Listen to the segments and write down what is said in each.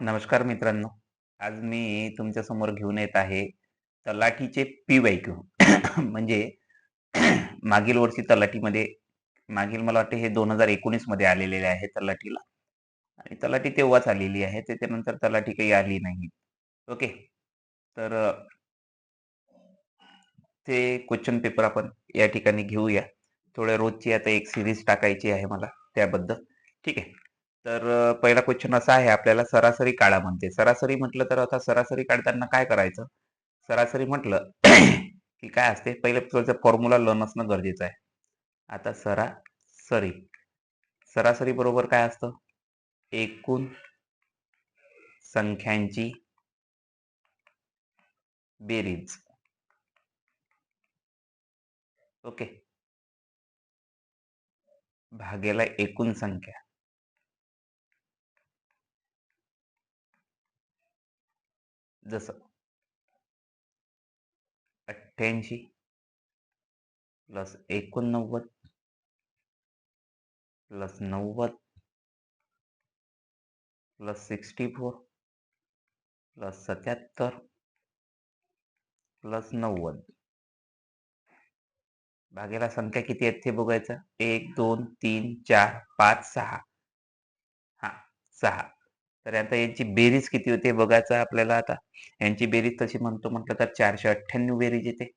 नमस्कार मित्रांनो. आज मी तुमच्यासमोर घेऊन येत आहे तलाठीचे पी-वाय-क्यू म्हणजे मागील वर्षी तलाठीमध्ये मागील मला वाटते हे 2019 मध्ये आलेले आहे तलाठीला आणि तलाठी तेव्हाच आलेली आहे. त्याच्यानंतर तलाठी काही आली नाही. ओके. तर ते क्वेश्चन पेपर आपण या ठिकाणी घेऊया. थोड्या रोजची आता एक सिरीज टाकायची आहे मला त्याबद्दल. ठीक आहे. तर पहिला क्वेश्चन असा आहे आपल्याला सरासरी काढा म्हणते. सरासरी म्हटलं तर आता सरासरी काढताना काय करायचं? सरासरी म्हटलं की काय असते? पहिले फॉर्म्युला लर्न असणं गरजेचं आहे. आता सरासरी. सरासरी बरोबर काय असतं? एकूण संख्यांची बेरीज. ओके. भागेला एकूण संख्या. जसं अठ्ठ्याऐंशी प्लस एकोणनव्वद प्लस नव्वद प्लस सिक्स्टी फोर प्लस सत्याहत्तर प्लस नव्वद. भागेला संख्या किती आहेत ते बघायचं? एक दोन तीन चार पाच सहा. हा सहा. तर आता यांची बेरीज किती होते बघायचं आपल्याला आता. यांची बेरीज तशी म्हणतो म्हटलं तर 498 बेरीज येते.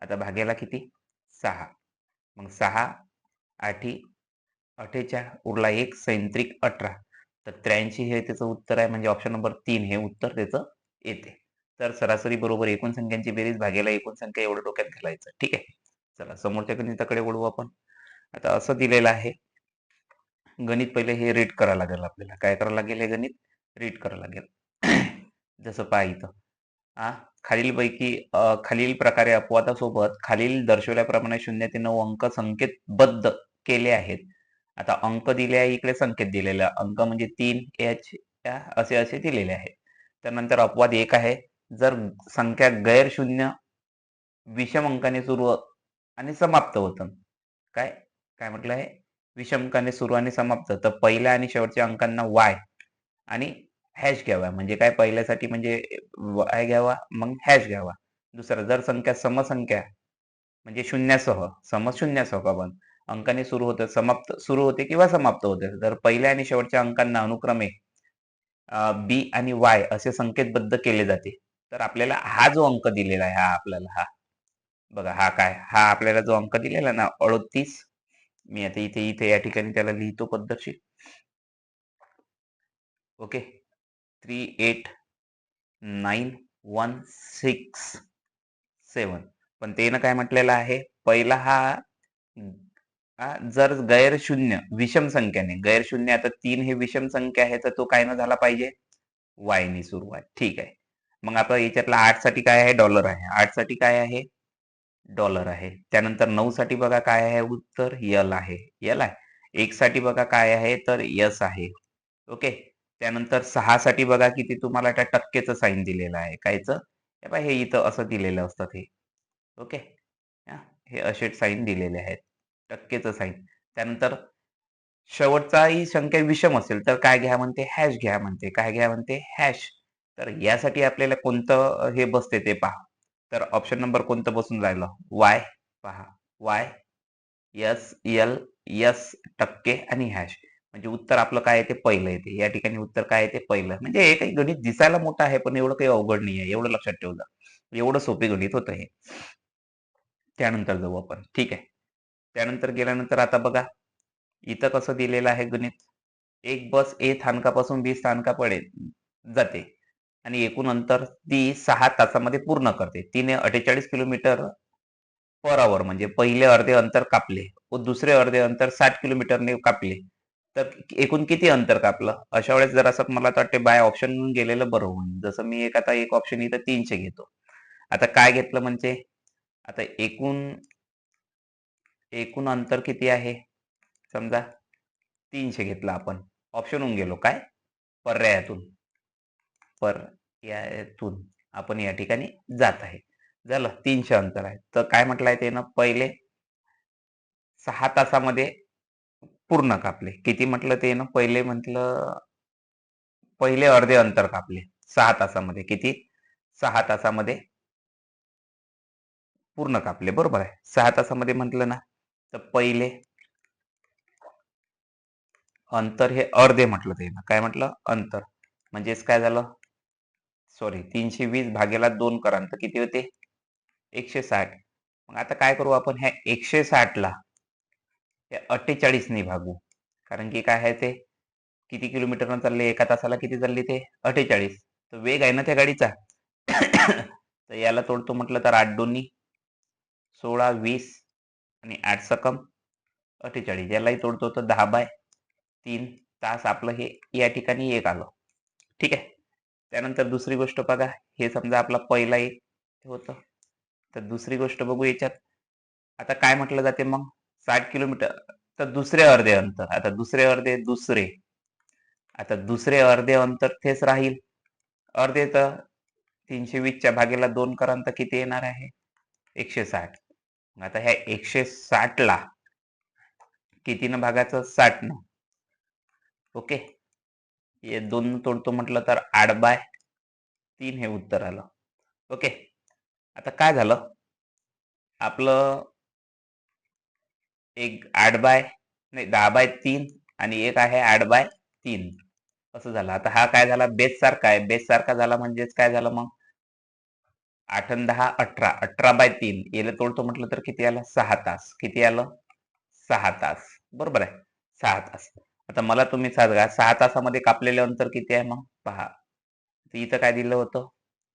आता भागेला किती? सहा मग सहा आठी 48 उरला एक सैंत्रिक 18. तर 83 हे त्याचं उत्तर आहे म्हणजे ऑप्शन नंबर तीन हे उत्तर त्याचं येते. तर सरासरी बरोबर एकूण संख्यांची बेरीज भागेला एकूण संख्या एवढं डोक्यात घालायचं. ठीक आहे. चला समोरच्या गणिताकडे वळू आपण. आता असं दिलेलं आहे. गणित पहिले हे रीड करावं लागेल आपल्याला. काय करावं लागेल हे गणित? रीड करावं लागेल. जसं पहा इथं. हां, खालीलपैकी खालील प्रकारे अपवादासोबत खालील दर्शवल्याप्रमाणे शून्य ते नऊ अंक संकेतबद्ध केले आहेत. आता अंक दिले आहे, इकडे संकेत दिलेला अंक म्हणजे तीन एच असे असे दिलेले आहेत. त्यानंतर अपवाद एक आहे. जर संख्या गैरशून्य विषम अंकाने सुरू आणि समाप्त होतं. काय? काय म्हटलं आहे? विषमकाने सुरू आणि समाप्त. तर पहिल्या आणि शेवटच्या अंकांना वाय आणि हॅश घ्यावा. म्हणजे काय पहिल्यासाठी म्हणजे वाय घ्यावा, मग हॅश घ्यावा. दुसरा जर संख्या समसंख्या म्हणजे शून्यासह, सम शून्यासह पण अंकाने सुरू होतं समाप्त सुरू होते किंवा समाप्त होते. तर पहिल्या आणि शेवटच्या अंकांना अनुक्रमे बी आणि वाय असे संकेतबद्ध केले जाते. तर आपल्याला हा जो अंक दिलेला आहे, हा आपल्याला हा बघा हा काय? हा आपल्याला जो अंक दिलेला ना 38 मी आता इथे इथे या ठिकाणी त्याला लिहितो पद्धतशीर. ओके. 389167 पण त्यानं काय म्हटलेलं आहे? पहिला हा जर गैरशून्य विषम संख्याने, गैरशून्य आता तीन हे विषम संख्या आहे, तर तो काय न झाला पाहिजे? वायनी सुरुवात ठीक आहे. मग आता याच्यातला आठसाठी काय आहे? डॉलर आहे. आठसाठी काय आहे? डॉलर आहे. त्यानंतर नऊ साठी बघा काय आहे उत्तर? यल आहे. यल आहे. एक साठी बघा काय आहे? तर यस आहे. ओके. त्यानंतर सहा साठी बघा किती तुम्हाला त्या टक्केचं साईन दिलेलं आहे. कायचं? हे हे इथं असं दिलेलं असतात हे. ओके. हे असे साईन दिलेले आहेत. टक्केचं साईन त्यानंतर शेवटचाही संख्या विषम असेल तर काय घ्या म्हणते? हॅश घ्या म्हणते. काय घ्या म्हणते? हॅश. तर यासाठी आपल्याला कोणतं हे बसते ते पहा. तर ऑप्शन नंबर कोणतं बसून राहिलं? वाय पहा. वाय, यस एल, यस टक्के आणि हॅश. म्हणजे उत्तर आपलं काय आहे ते पहिलं येते. या ठिकाणी उत्तर काय आहे ते पहिलं. म्हणजे हे काही गणित दिसायला मोठं आहे, पण एवढं काही अवघड नाही आहे. एवढं लक्षात ठेव जा. एवढं सोपे गणित होतं हे. त्यानंतर जाऊ आपण. ठीक आहे. त्यानंतर गेल्यानंतर आता बघा, इथं कसं दिलेलं आहे गणित? एक बस ए स्थानकापासून बी पडे जाते आणि एकूण अंतर ती सहा तासामध्ये पूर्ण करते. तिने 48 किलोमीटर पर आवर म्हणजे पहिले अर्धे अंतर कापले व दुसरे अर्धे अंतर साठ किलोमीटरने कापले. तर एकूण किती अंतर कापलं? अशा वेळेस जरासं मला वाटते बाय ऑप्शन गेलेलं बरं होईल. जसं मी एक आता एक ऑप्शन इथं तीनशे घेतो. आता काय घेतलं म्हणजे आता एकूण एकूण अंतर किती आहे? समजा तीनशे घेतलं आपण. ऑप्शन होऊन गेलो काय? पर्यायातून. पर यातून आपण या ठिकाणी जात आहे. झालं तीनशे अंतर आहे. तर काय म्हटलंय त्यानं? पहिले सहा तासामध्ये पूर्ण कापले. किती म्हटलं त्यानं? पहिले म्हटलं पहिले अर्धे अंतर कापले सहा तासामध्ये किती सहा तासामध्ये पूर्ण कापले बरोबर आहे सहा तासामध्ये म्हटलं ना तर पहिले अंतर हे अर्धे म्हटलं ते काय म्हटलं अंतर म्हणजेच काय झालं सॉरी तीनशे वीस भागेला दोन करा तर किती होते? एकशे साठ. मग आता काय करू आपण? ह्या एकशे साठला हे अठ्ठेचाळीसने भागू. कारण की काय आहे ते? किती किलोमीटरनं चालले? एका तासाला किती चालली ते? अठ्ठेचाळीस. तर वेग आहे ना त्या गाडीचा? तर याला तोडतो म्हटलं तर आठ दोन्ही. सोळा वीस आणि आठ सकम. अठ्ठेचाळीस. यालाही तोडतो तर दहा बाय तीन तास आपलं हे या ठिकाणी एक आलं. ठीक आहे? त्यानंतर दुसरी गोष्ट बघा हे समजा आपला पहिला एक होतं. तर दुसरी गोष्ट बघू याच्यात. आता काय म्हटलं जाते मग? साठ किलोमीटर. तर दुसरे अर्धे अंतर. आता दुसरे अर्धे दुसरे. आता दुसरे अर्धे अंतर तेच राहील. अर्धे तर तीनशे वीसच्या भागेला दोन करांत तर किती येणार आहे? एकशे साठ. आता ह्या एकशे साठला कितीनं भागाचं? साठ साठनं. ओके? हे दोन तोडतो म्हटलं तर आठ बाय तीन हे उत्तर आलं. ओके. आता काय झालं? आपलं एक आठ बाय नाही दहा बाय तीन आणि एक आहे आठ बाय तीन. असं झालं. आता हा काय झाला? बेस सारखा आहे. बेस सारखा झाला म्हणजेच काय झालं मग? आठ आणि दहा अठरा. अठरा बाय तीन. याला तोडतो म्हटलं तर किती आलं? सहा तास. किती आलं? सहा तास. बरोबर आहे? सहा तास. आता मला तुम्ही सांगा सहा तासामध्ये कापलेले अंतर किती आहे मग? पहा. इथं काय दिलं होतं?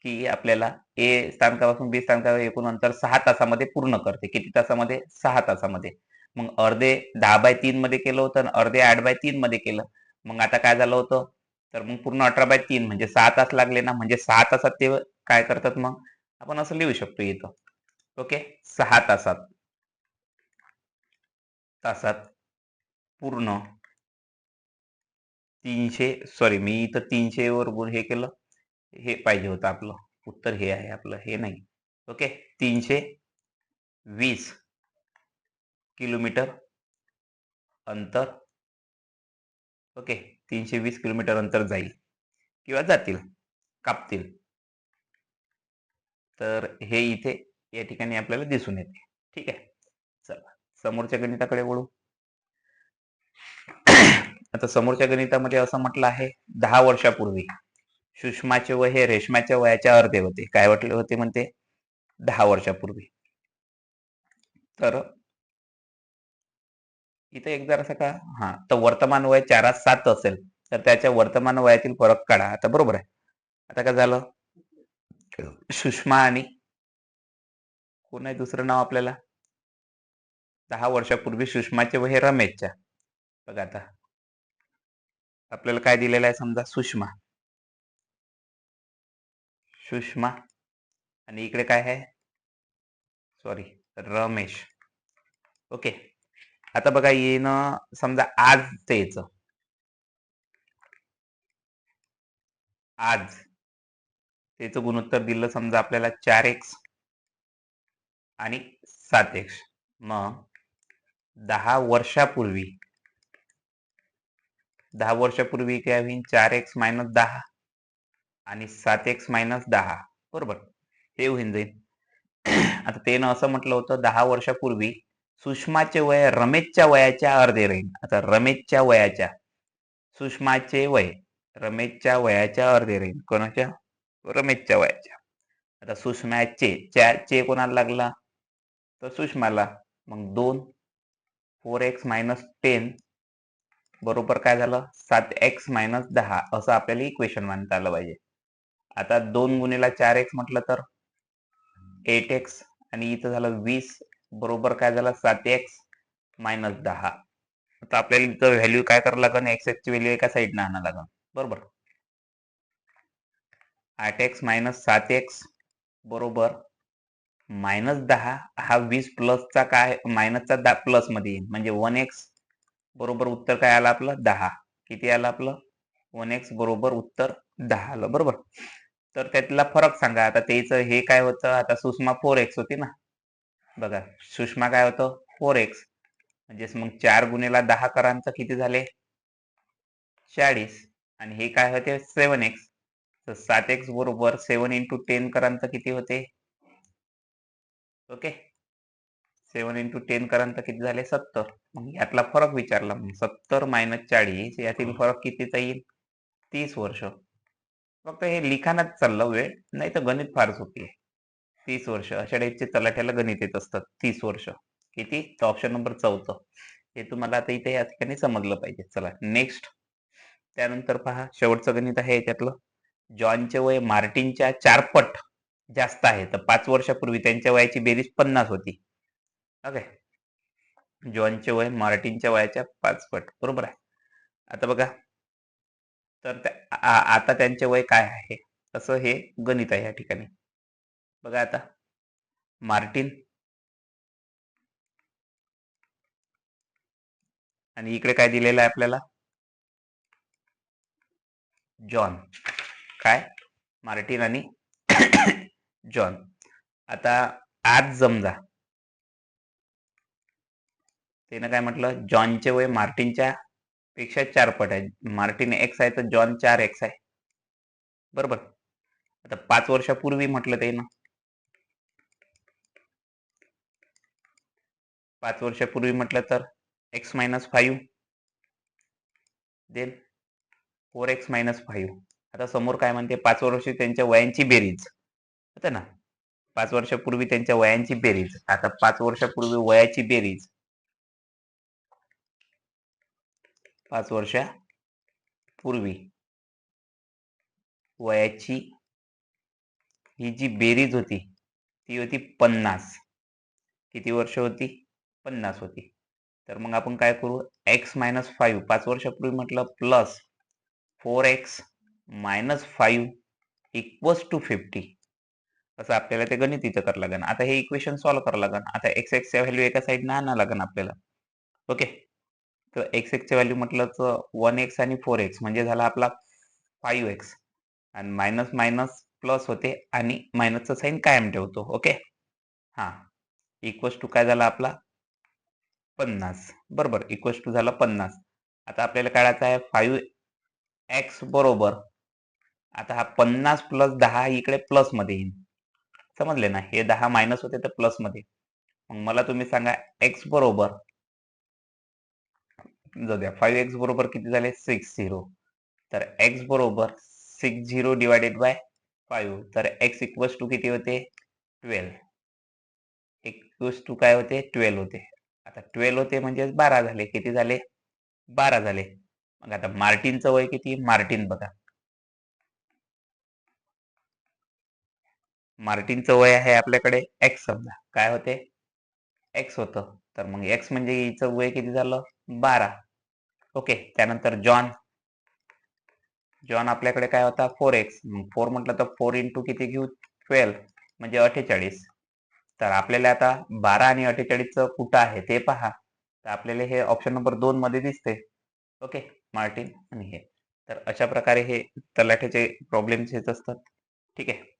की आपल्याला ए स्थानकापासून बी स्थानकावर एकूण अंतर सहा तासामध्ये पूर्ण करते. किती तासामध्ये? सहा तासामध्ये. मग अर्धे दहा बाय तीन मध्ये केलं होतं आणि अर्धे आठ बाय तीन मध्ये केलं. मग आता काय झालं होतं? तर मग पूर्ण अठरा बाय तीन म्हणजे सहा तास लागले ना म्हणजे सहा तासात ते काय करतात मग? आपण असं लिहू शकतो इथं. ओके? सहा तासात. तासात पूर्ण तीनशे सॉरी मी इथं तीनशे वर गुण हे केलं. हे पाहिजे होतं आपलं. उत्तर हे आहे आपलं. हे नाही. ओके? तीनशे वीस किलोमीटर अंतर. ओके? तीनशे वीस किलोमीटर अंतर जाईल. किंवा जातील. कापतील. तर हे इथे या ठिकाणी आपल्याला दिसून येते. ठीक आहे? चला. समोरच्या गणिताकडे वळू. आता समोरच्या गणितामध्ये असं म्हटलं आहे दहा वर्षापूर्वी सुषमाचे वय हे रेशमाच्या वयाच्या अर्धे होते. काय वाटले होते म्हणते? दहा वर्षापूर्वी. तर इथं एक असं का? हा तर वर्तमान वय चारात सात असेल तर त्याच्या वर्तमान वयातील फरक काढा. आता बरोबर आहे. आता काय झालं? सुषमा आणि कोण आहे दुसरं नाव आपल्याला? दहा वर्षापूर्वी सुषमाचे वय हे रमेशच्या. बघा आता. आपल्याला काय दिलेलं आहे समजा? सुषमा. सुषमा. आणि इकडे काय आहे? सॉरी रमेश. ओके आता बघा येणं समजा आज ते आज. त्याचं गुणोत्तर दिलं समजा आपल्याला चार एक्स आणि सात एक्स मग दहा वर्षापूर्वी दहा वर्षापूर्वी काय होईल चार एक्स मायनस दहा आणि सात एक्स मायनस दहा. बरोबर? हे होईन जाईल. आता तेनं असं म्हटलं होतं दहा वर्षापूर्वी सुषमाचे वय रमेशच्या वयाच्या अर्धे राहील. आता रमेशच्या वयाच्या सुषमाचे वय रमेशच्या वयाच्या अर्धे राहील. कोणाच्या? रमेशच्या वयाच्या. आता सुषमाचे च्या चे कोणाला लागला? तर सुषमाला. मग दोन फोर एक्स मायनस टेन बरोबर काय झालं? सात एक्स मायनस दहा असं आपल्याला इक्वेशन मानता आलं पाहिजे. आता दोन गुन्हेला चार एक्स म्हटलं तर एट एक्स आणि इथं झालं वीस. बरोबर काय झालं? सात एक्स मायनस दहा. आता आपल्याला इथं व्हॅल्यू काय करावं लागेल एक्स एक्सची व्हॅल्यू एका साईडनं आणावं लागेल बरोबर? आठ एक्स मायनस सात एक्स बरोबर मायनस दहा हा वीस प्लसचा काय? मायनसचा दा प्लसमध्ये येईल म्हणजे वन एक्स बरोबर उत्तर काय आलं आपलं? दहा. किती आलं आपलं? वन एक्स बरोबर उत्तर दहा आलं बरोबर? तर त्यातला फरक सांगा. आता तेच हे काय होतं? आता सुषमा फोर एक्स होती ना? बघा सुषमा काय होतं? फोर एक्स म्हणजेच मग चार गुन्हेला दहा करांचं किती झाले? चाळीस. आणि हे काय होते? सेवन एक्स तर सात एक्स बरोबर सेवन इंटू टेन करांचं किती होते? ओके? सेवन इंटू टेन करांत किती झाले? सत्तर. मग यातला फरक विचारला मग सत्तर मायनस चाळीस यातील फरक कितीचा येईल? तीस वर्ष. फक्त हे लिखाणात चाललं वेळ नाही तर गणित फार सोपी आहे. तीस वर्ष. अशा टाईपचे तलाठ्याला गणित येत असतात तीस वर्ष. किती? तर ऑप्शन नंबर चौथं. हे तुम्हाला आता इथे या ठिकाणी समजलं पाहिजे. चला नेक्स्ट त्यानंतर पहा शेवटचं गणित आहे याच्यातलं. जॉनचे वय मार्टिनच्या चारपट जास्त आहे. तर पाच वर्षापूर्वी त्यांच्या वयाची बेरीज पन्नास होती. ओके. जॉनचे वय मार्टिनच्या वयाच्या पाच पट बरोबर आहे. आता बघा. तर आता त्यांचे वय काय आहे? असं हे गणित आहे या ठिकाणी. बघा आता. मार्टिन. आणि इकडे काय दिलेलं आहे आपल्याला? जॉन. काय? मार्टिन आणि जॉन. आता आज जमजा त्यानं काय म्हटलं? जॉनचे वय मार्टिनच्या पेक्षा चार पट आहे. मार्टिन एक्स आहे तर जॉन चार एक्स आहे. बरोबर? आता पाच वर्षापूर्वी म्हटलं ते ना. पाच वर्षापूर्वी म्हटलं तर x minus five then four x minus five आता समोर काय म्हणते? पाच वर्ष त्यांच्या वयांची बेरीज. होतं ना? पाच वर्षापूर्वी त्यांच्या वयांची बेरीज. आता पाच वर्षापूर्वी वयाची बेरीज. पाच वर्षापूर्वी. वयाची ही जी बेरीज होती ती होती पन्नास. किती वर्ष होती? पन्नास होती. तर मग आपण काय करू? एक्स मायनस फाईव्ह पाच वर्षापूर्वी म्हटलं plus four x minus five equals two fifty. असं आपल्याला ते गणित इथं करावं लागेल. आता हे इक्वेशन सॉल्व्ह करावं लागेल. आता एक्स एक्सच्या व्हॅल्यू एका साईडनं आणायला लागेल आपल्याला. ओके? तर एक्स एक्सचे व्हॅल्यू म्हटलं तर वन एक्स आणि फोर एक्स म्हणजे झाला आपला फाईव्ह एक्स आणि मायनस मायनस प्लस होते आणि मायनसचं साईन कायम ठेवतो ओके हां. इक्वस टू काय झाला आपला? पन्नास. बरोबर इक्वस टू झाला पन्नास. आता आपल्याला काढायचं आहे फाईव्ह एक्स बरोबर. आता हा पन्नास प्लस दहा इकडे प्लसमध्ये येईल. समजले ना? हे दहा मायनस होते तर प्लसमध्ये. मग मला तुम्ही सांगा एक्स बरोबर. जाऊ द्या. फाईव्ह एक्स बरोबर किती झाले? सिक्स झिरो तर एक्स बरोबर six zero divided by five तर एक्स इक्वल्स टू किती होते? ट्वेल्व इक्वल्स टू काय होते? ट्वेल्व होते. आता ट्वेल्व होते म्हणजे बारा झाले. किती झाले? बारा झाले. मग आता मार्टिनचं वय किती? मार्टिन बघा. मार्टिनचं वय आहे आपल्याकडे एक्स समजा. काय होते? एक्स होतं. तर मग एक्स म्हणजे हिचं वय किती झालं? बारा. ओके त्यानंतर जॉन जॉन आपल्याकडे काय होता? फोर एक्स फोर म्हटलं तर फोर इंटू किती घेऊ? ट्वेल्व म्हणजे अठ्ठेचाळीस. तर आपल्याला आता बारा आणि अठ्ठेचाळीसचं कुठं आहे ते पहा. तर आपल्याला हे ऑप्शन नंबर दोन मध्ये दिसते ओके मार्टिन आणि हे. तर अशा प्रकारे हे तलाठ्याचे प्रॉब्लेम्स येत असतात. ठीक आहे.